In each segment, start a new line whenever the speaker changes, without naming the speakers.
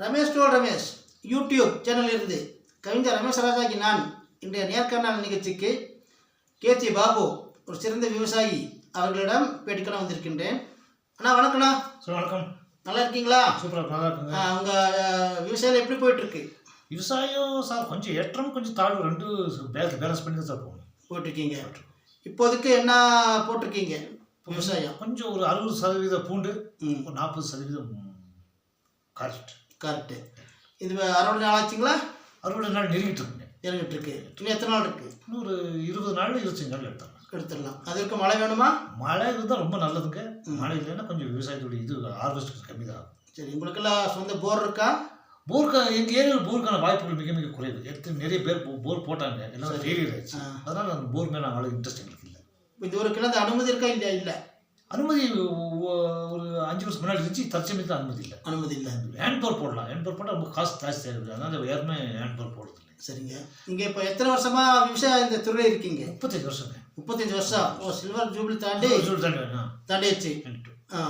ரமேஷ் டோல் ரமேஷ் யூடியூப் சேனலில் இருந்து. கவிஞர் ரமேஷ் ராஜாகி நான். இன்றைய நேர்காணல் நிகழ்ச்சிக்கு கேத்தி பாபு ஒரு சிறந்த விவசாயி அவர்களிடம் பேட்டிக்கணும் வந்திருக்கின்றேன். அண்ணா வணக்கண்ணா
வணக்கம்.
நல்லா இருக்கீங்களா?
சூப்பராக நல்லா இருக்குங்க.
ஆ, உங்க அஹ், விவசாயம் எப்படி போயிட்டு இருக்கு
விவசாயம் சார் கொஞ்சம் ஏற்றம் கொஞ்சம் தாழ்வு ரெண்டு பேலன்ஸ் பேலன்ஸ் பண்ணி தான் சார் போகணும்.
போயிட்டு இருக்கீங்க இப்போதைக்கு என்ன போட்டிருக்கீங்க? விவசாயம்.
கொஞ்சம் ஒரு அறுபது சதவீத பூண்டு ஒரு நாற்பது சதவீதம் கரெக்ட்
கரெக்டு இது அறுபது நாள் ஆச்சுங்களா?
அறுபது நாள் நெருங்கிட்டு இருக்குங்க
இறங்கிட்டு இருக்கு இன்னும் எத்தனை நாள் இருக்கு?
இன்னும் ஒரு இருபது நாள் இருபத்தஞ்சு நாள் எடுத்தாங்க
எடுத்துடலாம். அதற்கு மழை வேணுமா?
மழை இருந்தால் ரொம்ப நல்லதுங்க. மழை இல்லைன்னா கொஞ்சம் விவசாயத்தோட இது ஹார்வெஸ்ட் கம்மி தான்.
சரி உங்களுக்கெல்லாம் சொந்த போர் இருக்கா?
போர்க்கா எங்கள் ஏரியாவில் போருக்கான வாய்ப்புகள் மிக மிக குறைவு. எத்தனை நிறைய பேர் போர் போட்டாங்க. எல்லாம் ஃபெயிலியர் ஆயிடுச்சு. அதனால் அந்த போர் மேலே அவ்வளோ இன்ட்ரெஸ்ட் எங்களுக்கு இல்லை.
இந்த ஒரு கிணத்து அனுமதி இருக்கா இல்லையா? இல்லை.
அனுமதி ஒரு அஞ்சு வருஷம் முன்னாடி இருந்துச்சு தற்சமயத்தில் அனுமதி இல்லை.
அனுமதி இல்லை.
ஹேண்ட் பவர் போடலாம். ஹேண்ட் பவர் போட்டால் ரொம்ப காசு ஜாஸ்தி ஆகுது அதனால யாருமே ஹேண்ட் பவர் போடுறது இல்லை
சரிங்க. நீங்கள் இப்போ எத்தனை வருஷமா விவசாய இந்த துறையில் இருக்கீங்க?
முப்பத்தஞ்சு வருஷங்க
முப்பத்தஞ்சு வருஷம். ஓ சில்வர் ஜூபிலி தாண்டி
தாண்டி வேணும்
தாண்டியாச்சு. ஆ.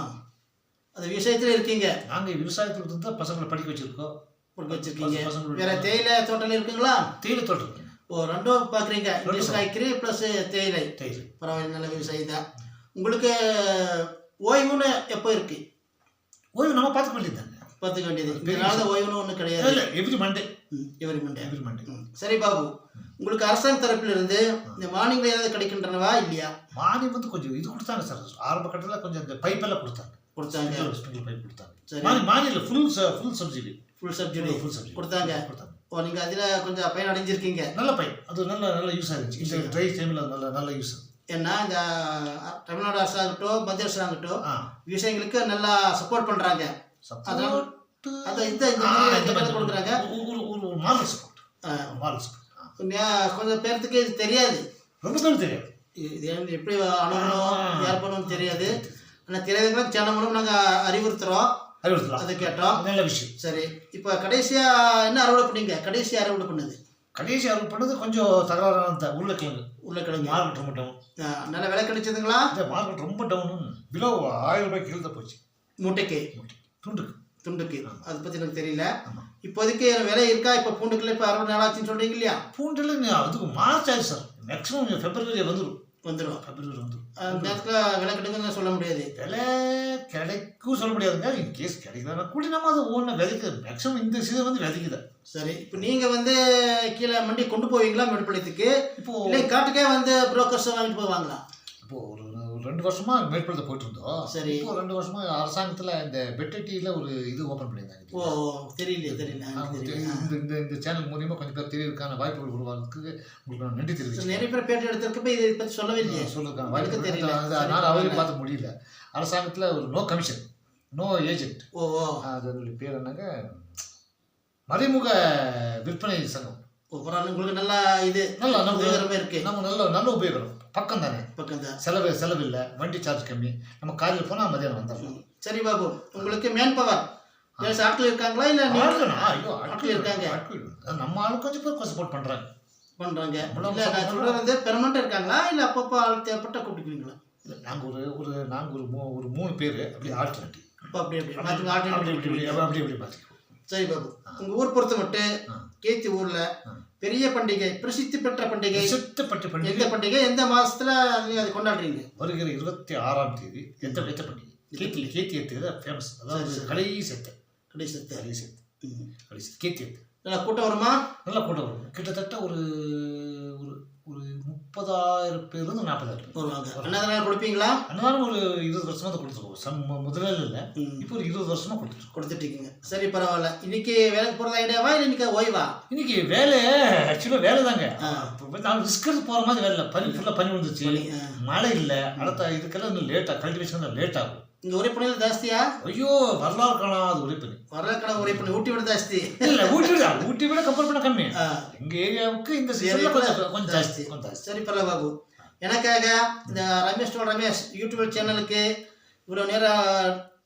அது விவசாயத்தில் இருக்கீங்க?
நாங்கள் விவசாயத்தில் இருந்து தான் பசங்களை படிக்க வச்சிருக்கோம்.
கொடுக்க வச்சிருக்கீங்க. வேற தேயிலை தோட்டம் இருக்குங்களா?
தேயிலை தோட்டம்
ஓ ரெண்டும் பார்க்குறீங்க இங்கிலீஷ் காய்கறி ப்ளஸ் தேயிலை.
தேயிலை.
பரவாயில்ல நல்ல விவசாயி தான். உங்களுக்கு ஓய்வுன்னு எப்போ இருக்கு?
ஓய்வு நம்ம பார்த்துக்க வேண்டியதுதாங்க
பார்த்துக்க வேண்டியது. இதனால தான் ஓய்வுன்னு ஒன்றும் கிடையாது.
இல்லை every Monday
every Monday
every Monday.
சரி பாபு உங்களுக்கு அரசாங்க தரப்பில் இருந்து இந்த மானியங்கள் ஏதாவது கிடைக்கின்றனவா இல்லையா?
மானியம் வந்து கொஞ்சம் இது கொடுத்தாங்க சார். ஆரம்ப கட்டத்தில் கொஞ்சம் இந்த பைப்பெல்லாம் கொடுத்தாங்க.
கொடுத்தாங்க.
பைப் கொடுத்தாங்க.
சரி.
மானியம் full full subsidy
full subsidy
full subsidy
கொடுத்தாங்க.
கொடுத்தாங்க.
ஓ நீங்கள் அதில் கொஞ்சம் பயன் அடைஞ்சிருக்கீங்க.
நல்ல பைப் அது நல்ல நல்ல யூஸ் ஆயிருச்சு இந்த ட்ரை டைமில் நல்ல நல்ல யூஸ்
ஏன்னா இந்த தமிழ்நாடு அரசாகட்டும் மத்திய அரசாகட்டும் விவசாயிகளுக்கு நல்லா சப்போர்ட்
சப்போர்ட்
அதான் இந்த இந்த கொடுக்குறாங்க. கொஞ்சம் பேர்த்துக்கு இது தெரியாது.
ரொம்ப பேர் தெரியாது.
இது எப்படி அணுகணும். யார் பண்ணணும் தெரியாது. ஆனால் தெரியாதவங்களுக்கு சேனல் மூலம் நாங்கள் அறிவுறுத்துறோம்.
அறிவுறுத்தலாம்.
அதை கேட்டோம்.
நல்ல விஷயம்.
சரி. இப்போ கடைசியாக என்ன அறுவடை பண்ணீங்க? கடைசி அறுவடை பண்ணது?
கடைசி அறுவடை பண்ணது கொஞ்சம் தகராறான த- உருளைக்கிழங்கு.
உருளைக்கிழங்கு
மார்க்கெட் ரொம்ப டவுன்
நல்ல விலை கிடைச்சதுங்களா?
இந்த மார்க்கெட் ரொம்ப டவுன். பிலோ ஆயிரம் ரூபாய் கீழே தான் போச்சு.
மூட்டைக்கு?
துண்டுக்கு.
துண்டுக்கு. அதை பற்றி எனக்கு தெரியல. இப்போதைக்கு விலை இருக்கா? இப்போ பூண்டுக்குள்ள இப்போ அறுபது நாள் ஆச்சுன்னு சொல்றீங்க இல்லையா?
பூண்டில் அதுக்கு மார்ச் ஆயிடுச்சு சார். மேக்ஸிமம் ஃபெப்ரவரி வந்துடும்
வந்துடும்
ஃபெப்ரவரி வந்துடும்
அந்த நேரத்தில் விலை கிடைக்குன்னு சொல்ல முடியாது.
விலை கிடைக்கும் சொல்ல முடியாதுங்க இன் கேஸ் கிடைக்குதுன்னா கூட நம்ம அதை ஒன்று விதைக்குது மேக்ஸிமம் இந்த சீசன் வந்து விதைக்குது?
சரி இப்போ நீங்கள் வந்து கீழே மண்டி கொண்டு போவீங்களா மேடுப்பாளையத்துக்கு
இப்போ
இல்லை காட்டுக்கே வந்து புரோக்கர்ஸ் வாங்கிட்டு போவாங்களா?
இப்போ ஒரு ரெண்டு வருஷமா மேற்படுத்த போயிட்டு இருந்தோம்
சரி.
இப்போ ரெண்டு வருஷமா அரசாங்கத்தில் இந்த பெட்டட்டியில் ஒரு இது ஓப்பன் பண்ணியிருந்தாங்க.
ஓ தெரியல தெரியல
இந்த இந்த இந்த சேனல் மூலியமா கொஞ்சம் பேர் தெரியறதுக்கான வாய்ப்புகள் உருவாகிறதுக்கு உங்களுக்கு நான் நன்றி தெரிவிச்சு
நிறைய பேர் பேட்டி எடுத்திருக்கப்ப இதை பற்றி சொல்லவே இல்லையே
சொல்லுறதுக்கான
எனக்கு
வாய்ப்பு
தெரியல.
அது- அதனால அவரையும் பார்த்து முடியல. அரசாங்கத்தில் ஒரு நோ கமிஷன் நோ ஏஜென்ட்
ஓ.
அதனுடைய பேர் என்னங்க? மறைமுக விற்பனை சங்கம்.
பரவாயில்ல உங்களுக்கு நல்லா இது
நல்லா நம்ம
உபயோகரமா இருக்கு.
நம்ம நல்ல நல்ல உபயோகம். பக்கம் தானே
பக்கம் தான்
செலவு செலவு இல்லை வண்டி சார்ஜ் கம்மி. நம்ம காலையில் போனால் மதியானம் வந்துடலாம்.
சரி பாபு உங்களுக்கு மேன் பவர் ஆட்கள் இருக்காங்களா இல்லை
ஆட்களா? ஐயோ,
ஆட்கள் இருக்காங்க.
நம்ம ஆளு கொஞ்சம் பேர் சப்போர்ட் பண்றாங்க. அவ்வளவு
இல்லை நான் சொல்றது வந்து பெர்மனண்ட் இருக்காங்களா? இல்லை அப்பப்போ ஆள் தேவைப்பட்ட கூப்பிட்டுக்குவீங்களா
இல்ல, நாங்க ஒரு ஒரு நாங்க ஒரு மூ- ஒரு மூணு பேர் அப்படி ஆல்டர்னேட்டிவ்
அப்போ அப்படி அப்படி. மாற்றி
அப்படி அப்படி அப்படி அப்படி பார்த்துக்குவோம்
சரி பாபு உங்க ஊர் பொறுத்த மட்டும். கேத்தி ஊர்ல. பெரிய பண்டிகை பிரசித்தி பெற்ற பண்டிகை.
சித்தப்பட்டு
எந்த
பண்டிகை.
பண்டிகை? எந்த மாசத்துல அதை கொண்டாடுறீங்க?
வருகிற இருபத்தி ஆறாம் தேதி எத்த எத்த பண்டிகை? கேத்தி கேத்தி எத்து ஃபேமஸ் அதாவது
சரி.
கடைசி எத்து
கடைசி
கடைசி எத்து
ம்.
கடைசி கேத்தி எத்து
நல்லா கூட்டம் வருமா?
நல்லா கூட்டம் வரும். கிட்டத்தட்ட ஒரு முப்பதாயிரம் பேர். இருந்து நாற்பதாயிரம் பேர்
அன்னதானம் கொடுப்பீங்களா?
அன்னதானம் ஒரு இருபது வருஷமா தான் கொடுத்துருக்கோம் சம் முதல்ல இல்லை. இப்போ ஒரு இருபது வருஷமா கொடுத்துருக்கோம்
கொடுத்துட்டு இருக்கீங்க. சரி பரவாயில்ல. இன்னைக்கு வேலைக்கு போறதா ஐடியாவா? இல்லை இன்னைக்கு ஓய்வா?
இன்னைக்கு வேலை ஆக்சுவலாக வேலை தாங்க. நான் ரிஸ்க் எடுத்து போகிற மாதிரி வேலை இல்லை. பனி ஃபுல்லாக பனி
ஆ.
மழை இல்லை. அடுத்த இதுக்கெல்லாம் இன்னும் லேட்டாக கல்டிவேஷன் லேட் ஆகும்.
இங்க உரைப்பணியில் ஜாஸ்தியா?
ஐயோ வரலாறு காணாத உழைப்பணி
வரக்கடை உரைப்பணி. ஊட்டி விட ஜாஸ்தி.
இல்லை ஊட்டி விட ஊட்டி விட கம்பேர் பண்ண கம்மி.
ஆ.
எங்கள் ஏரியாவுக்கு இந்த சீசனில் கொஞ்சம் கொஞ்சம் ஜாஸ்தி கொஞ்சம்
சரி பரவாயில்ல பாபு. எனக்காக இந்த ரமேஷ் ரமேஷ் யூடியூப் சேனலுக்கு இவ்வளோ நேரம்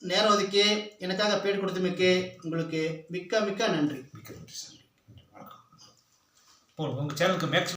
நேரம் ஒதுக்கி எனக்காக பேட்டி கொடுத்தமைக்கு உங்களுக்கு மிக்க மிக்க நன்றி.
மிக்க நன்றி சார். வணக்கம். உங்கள் சேனலுக்கு மேக்ஸ்